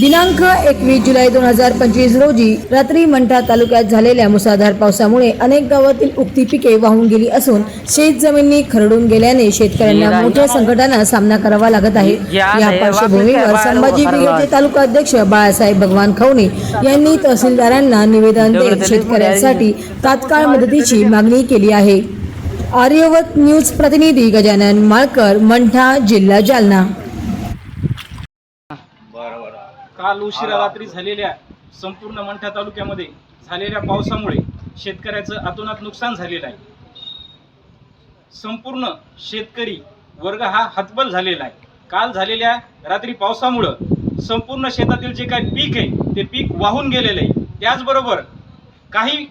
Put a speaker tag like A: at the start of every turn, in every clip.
A: दिनांक एकवीस जुलै दोन हजार पंचवीस रोजी रात्री मंठा तालुक्यात झालेल्या मुसळधार पावसामुळे अनेक गावातील उक्ती पिके वाहून गेली असून शेत जमिनी खरडून गेल्याने शेतकऱ्यांना मोठ्या संकटांना सामना करावा लागत आहे. या पार्श्वभूमीवर संभाजी ब्रिगेडचे तालुका अध्यक्ष बाळासाहेब भगवान खवणे यांनी तहसीलदारांना निवेदन देत शेतकऱ्यांसाठी तात्काळ मदतीची मागणी केली आहे. आर्यवत न्यूज प्रतिनिधी गजानन माळकर मंठा जिल्हा जालना.
B: काल उशिरा रात्री झालेल्या संपूर्ण मंठा तालुक्यामध्ये झालेल्या पावसामुळे शेतकऱ्याचं अतोनात नुकसान झालेलं आहे. संपूर्ण शेतकरी वर्ग हा हतबल झालेला आहे. काल झालेल्या रात्री पावसामुळं संपूर्ण शेतातील जे काही पीक आहे ते पीक वाहून गेलेलं आहे. त्याचबरोबर काही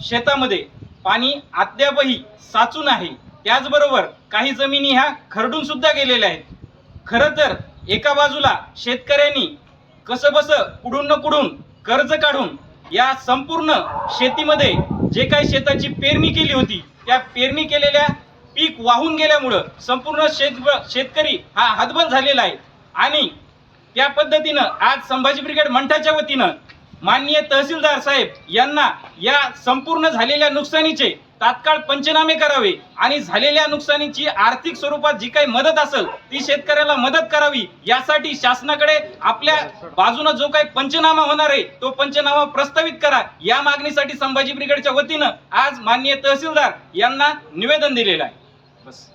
B: शेतामध्ये पाणी अद्यापही साचून आहे. त्याचबरोबर काही जमिनी ह्या खरडून सुद्धा गेलेल्या आहेत. खरं तर एका बाजूला शेतकऱ्यांनी कसं बसं कुडून न कुडून कर्ज काढून या संपूर्ण शेतीमध्ये जे काही शेताची पेरणी केली होती त्या पेरणी केलेल्या पीक वाहून गेल्यामुळं संपूर्ण शेत शेतकरी हा हतबल झालेला आहे. आणि त्या पद्धतीनं आज संभाजी ब्रिगेड मंठाच्या वतीनं माननीय तहसीलदार साहेब यांना या संपूर्ण झालेल्या नुकसानीचे तात्काळ पंचनामे करावे आणि झालेल्या नुकसानीची आर्थिक स्वरूपात जी काही मदत असेल ती शेतकऱ्याला मदत करावी यासाठी शासनाकडे आपल्या बाजूने जो काही पंचनामा होणार आहे तो पंचनामा प्रस्तावित करा. या मागणीसाठी संभाजी ब्रिगेडच्या वतीनं आज माननीय तहसीलदार यांना निवेदन दिलेलं आहे. बस.